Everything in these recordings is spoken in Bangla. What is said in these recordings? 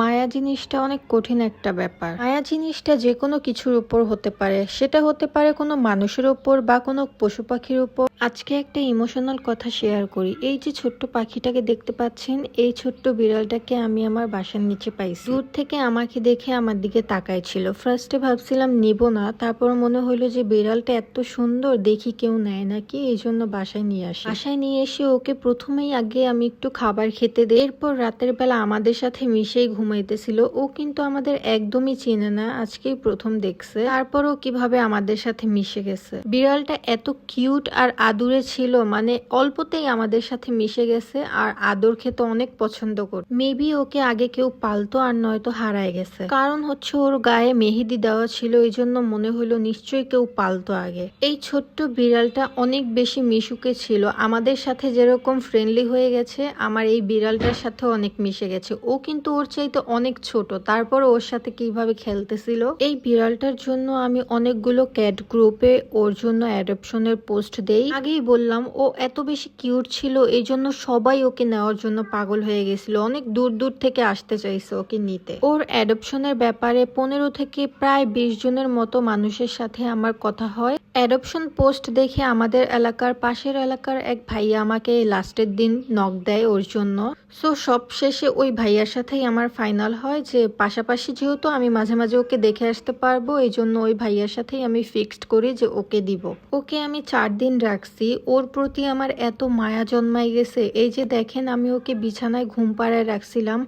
মায়া জিনিসটা অনেক কঠিন একটা ব্যাপার। মায়া জিনিসটা যে কোনো কিছুর উপর হতে পারে। সেটা হতে পারে কোনো মানুষের উপর বা কোনো পশু পাখির উপর। আজকে একটা ইমোশনাল কথা শেয়ার করি। এই যে ছোট্ট পাখিটাকে দেখতে পাচ্ছেন, এই ছোট্ট বিড়ালটাকে আমি আমার বাসার নিচে পাইছি। দূর থেকে আমাকে দেখে আমার দিকে তাকাইছিল। ফার্স্টে ভাবছিলাম, নিব না। তারপর মনে হলো যে বিড়ালটা এত সুন্দর, দেখি কেউ নেয় নাকি? এই জন্য বাসায় নিয়ে আসি। বাসায় নিয়ে এসে ওকে প্রথমেই আগে আমি একটু খাবার খেতে দিই। এরপর রাতের বেলা আমাদের সাথে মিশেই ঘুমাইতেছিল, ও কিন্তু আমাদের একদমই চেনে না, আজকেই প্রথম দেখছে। তারপরও কীভাবে আমাদের সাথে মিশে গেছে। বিড়ালটা এত কিউট আর আদুরে ছিল মানে অল্পতেই আমাদের সাথে মিশে গেছে, আর আদর খেতে অনেক পছন্দ কর। মেবি ওকে আগে কেউ পালতো আর নয়তো হারায় গেছে। কারণ হচ্ছে ওর গায়ে মেহেদি দেওয়া ছিল এই জন্য মনে হলো নিশ্চয়ই কেউ পালতো আগে। এই ছোট্ট বিড়ালটা অনেক বেশি মিশুকে ছিল, আমাদের সাথে যেরকম ফ্রেন্ডলি হয়ে গেছে, আমার এই বিড়ালটার সাথে অনেক মিশে গেছে। ও কিন্তু ওর চাইতে অনেক ছোট। তারপর ওর সাথে কীভাবে খেলতেছিল? এই বিড়ালটার জন্য আমি অনেকগুলো ক্যাট গ্রুপে ওর জন্য অ্যাডপশনের পোস্ট দেই। আগেই বললাম, ও এত বেশি কিউট ছিল, এই জন্য সবাই ওকে নেওয়ার জন্য পাগল হয়ে গেছিল। অনেক দূর দূর থেকে আসতে চাইছে ওকে নিতে। ওর অ্যাডপশনের ব্যাপারে পনেরো থেকে প্রায় বিশ জনের মতো মানুষের সাথে আমার কথা হয়। অ্যাডপশন পোস্ট দেখে আমাদের এলাকার পাশের এলাকার এক ভাইয়া আমাকে লাস্টের দিন নক দেয় ওর জন্য। সো সব শেষে ওই ভাইয়ার সাথেই আমার ফাইনাল হয় যে পাশাপাশি যেহেতু আমি মাঝে মাঝে ওকে দেখে আসতে পারব, এই জন্য ওই ভাইয়ার সাথেই আমি ফিক্সড করি যে ওকে দিব। ওকে আমি চার দিন রাখছি। ওর প্রতি আমার এত মায়া জন্মাই গেছে। এই যে দেখেন, আমি ওকে বিছানায় ঘুম পাড়ায় রাখছিলাম।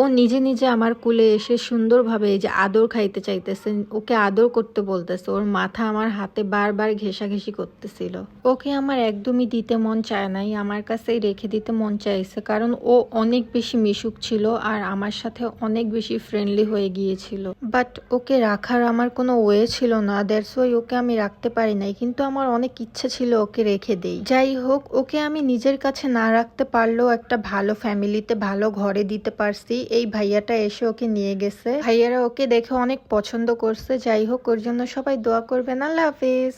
ও নিজে নিজে আমার কুলে এসে সুন্দরভাবে এই যে আদর খাইতে চাইতেছে, ওকে আদর করতে বলতেছে, ওর মাথা আমার হাতে বারবার ঘেঁষাঘেঁষি করতেছিল। ওকে আমার একদমই দিতে মন চায় নাই, আমার কাছেই রেখে দিতে মন চাইছে, কারণ ও অনেক বেশি মিশুক ছিল আর আমার সাথে অনেক বেশি ফ্রেন্ডলি হয়ে গিয়েছিল। বাট ওকে রাখার আমার কোনো ওয়ে ছিল না দ্যাটস ওয়াই ওকে আমি রাখতে পারি নাই, কিন্তু আমার অনেক ইচ্ছে ছিল ওকে রেখে দেই। যাই হোক, ওকে আমি নিজের কাছে না রাখতে পারলেও একটা ভালো ফ্যামিলিতে ভালো ঘরে দিতে পারছি এই ভাইয়াটা এসে ওকে নিয়ে গেছে। ভাইয়ারা ওকে দেখে অনেক পছন্দ করছে। যাই হোক, ওর জন্য সবাই দোয়া করবেন। আল্লাহ হাফিজ।